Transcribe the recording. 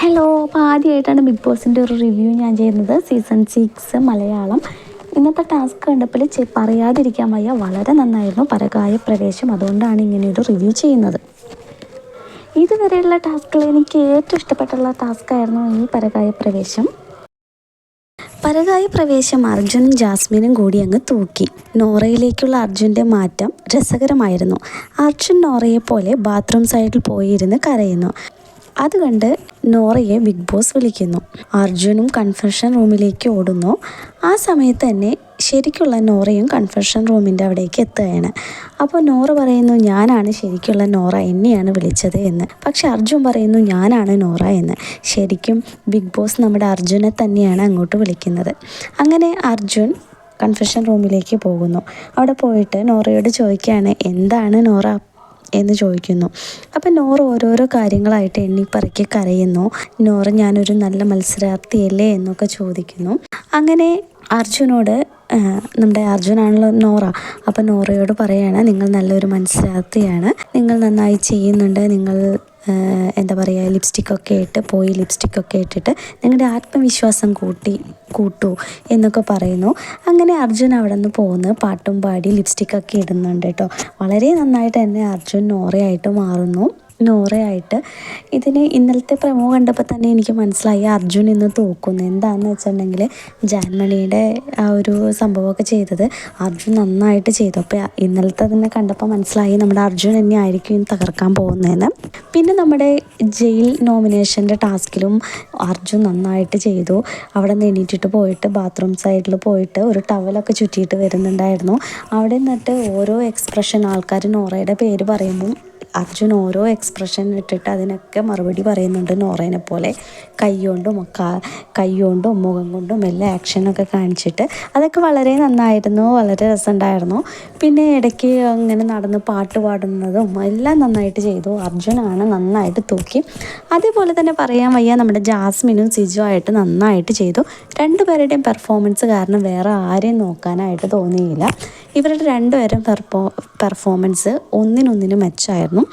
Hello അപ്പോൾ ആദ്യമായിട്ടാണ് big ബോസിന്റെ ഒരു റിവ്യൂ ഞാൻ ചെയ്യുന്നത്. Season six Malayalam. ഇന്നത്തെ ടാസ്ക് കണ്ടപ്പോൾ പറയാതിരിക്കാൻ വയ്യ. വളരെ നന്നായിരുന്നു. പരകായ പ്രവേശം. അതുകൊണ്ടാണ് ഇങ്ങനെയൊരു റിവ്യൂ ചെയ്യുന്നത്. ഇതുവരെയുള്ള ടാസ്കുകൾ എനിക്ക് ഏറ്റവും ഇഷ്ടപ്പെട്ടുള്ള ടാസ്ക് ആയിരുന്നു ഈ പരകായ പ്രവേശം. പരകായ പ്രവേശം അർജുനും ജാസ്മിനും കൂടി അങ്ങ് തൂക്കി. നോറയിലേക്കുള്ള അർജുന്റെ മാറ്റം രസകരമായിരുന്നു. അർജുൻ നോറയെ പോലെ ബാത്റൂം സൈഡിൽ പോയിരുന്ന് കരയുന്നു. അത് കണ്ട് നോറയെ ബിഗ് ബോസ് വിളിക്കുന്നു. അർജുനും കൺഫെഷൻ റൂമിലേക്ക് ഓടുന്നു. ആ സമയത്ത് തന്നെ ശരിക്കുള്ള നോറയും കൺഫെഷൻ റൂമിന്റെ അവിടേക്ക് എത്തുകയാണ്. അപ്പോൾ നോറ പറയുന്നു ഞാനാണ് ശരിക്കുള്ള നോറ എന്നെയാണ് വിളിച്ചത് എന്ന്. പക്ഷെ അർജുൻ പറയുന്നു ഞാനാണ് നോറ എന്ന്. ശരിക്കും ബിഗ് ബോസ് നമ്മുടെ അർജുനെ തന്നെയാണ് അങ്ങോട്ട് വിളിക്കുന്നത്. അങ്ങനെ അർജുൻ കൺഫെഷൻ റൂമിലേക്ക് പോകുന്നു. അവിടെ പോയിട്ട് നോറയോട് ചോദിക്കുകയാണ് എന്താണ് നോറ എന്ന് ചോദിക്കുന്നു. അപ്പം നോറ ഓരോരോ കാര്യങ്ങളായിട്ട് എണ്ണിപ്പറക്കി കരയുന്നു. നോറ് ഞാനൊരു നല്ല മത്സരാർത്ഥിയല്ലേ എന്നൊക്കെ ചോദിക്കുന്നു. അങ്ങനെ അർജുനോട് നമ്മുടെ അർജുനാണല്ലോ നോറ. അപ്പം നോറയോട് പറയാണ് നിങ്ങൾ നല്ലൊരു മത്സരാർത്ഥിയാണ്. നിങ്ങൾ നന്നായി ചെയ്യുന്നുണ്ട്. നിങ്ങൾ എന്താ പറയുക ലിപ്സ്റ്റിക്കൊക്കെ ഇട്ട് പോയി ലിപ്സ്റ്റിക്കൊക്കെ ഇട്ടിട്ട് നിങ്ങളുടെ ആത്മവിശ്വാസം കൂട്ടി കൂട്ടൂ എന്നൊക്കെ പറയുന്നു. അങ്ങനെ അർജുൻ അവിടെ നിന്ന് പോകുന്നു പാട്ടും പാടി ലിപ്സ്റ്റിക്കൊക്കെ ഇടുന്നുണ്ട് കേട്ടോ. വളരെ നന്നായിട്ട് തന്നെ അർജുൻ നോറയായിട്ട് മാറുന്നു. നോറയായിട്ട്. ഇതിന് ഇന്നലത്തെ പ്രമോ കണ്ടപ്പോൾ തന്നെ എനിക്ക് മനസ്സിലായി അർജുൻ ഇന്ന് തോക്കുന്നു. എന്താണെന്ന് വെച്ചിട്ടുണ്ടെങ്കിൽ ജാൻമണിയുടെ ആ ഒരു സംഭവമൊക്കെ ചെയ്തത് അർജുൻ നന്നായിട്ട് ചെയ്തു. അപ്പോൾ ഇന്നലത്തെ തന്നെ കണ്ടപ്പോൾ മനസ്സിലായി നമ്മുടെ അർജുൻ തന്നെ ആയിരിക്കും തകർക്കാൻ പോകുന്നതെന്ന്. പിന്നെ നമ്മുടെ ജയിൽ നോമിനേഷന്റെ ടാസ്കിലും അർജുൻ നന്നായിട്ട് ചെയ്തു. അവിടെ നിന്ന് എണീറ്റിട്ട് പോയിട്ട് ബാത്റൂം സൈഡിൽ പോയിട്ട് ഒരു ടവലൊക്കെ ചുറ്റിയിട്ട് വരുന്നുണ്ടായിരുന്നു. അവിടെ നിന്നിട്ട് ഓരോ എക്സ്പ്രഷൻ ആൾക്കാർ നോറയുടെ പേര് പറയുമ്പം അർജുൻ ഓരോ എക്സ്പ്രഷൻ ഇട്ടിട്ട് അതിനൊക്കെ മറുപടി പറയുന്നുണ്ട് നോറേനെ പോലെ. കൈ കൊണ്ടും കൈ കൊണ്ടും മുഖം കൊണ്ടും എല്ലാം ആക്ഷനൊക്കെ കാണിച്ചിട്ട് അതൊക്കെ വളരെ നന്നായിരുന്നു വളരെ രസമുണ്ടായിരുന്നു. പിന്നെ ഇടയ്ക്ക് അങ്ങനെ നടന്ന് പാട്ട് പാടുന്നതും എല്ലാം നന്നായിട്ട് ചെയ്തു. അർജുനാണ് നന്നായിട്ട് തൂക്കി. അതേപോലെ തന്നെ പറയാൻ വയ്യ നമ്മുടെ ജാസ്മിനും സിജു ആയിട്ട് നന്നായിട്ട് ചെയ്തു. രണ്ടുപേരുടെയും പെർഫോമൻസ് കാരണം വേറെ ആരെയും നോക്കാനായിട്ട് തോന്നിയില്ല. ഇവരുടെ രണ്ടുപേരും പെർഫോ പെർഫോമൻസ് ഒന്നിനൊന്നിന് മെച്ചമായിരുന്നു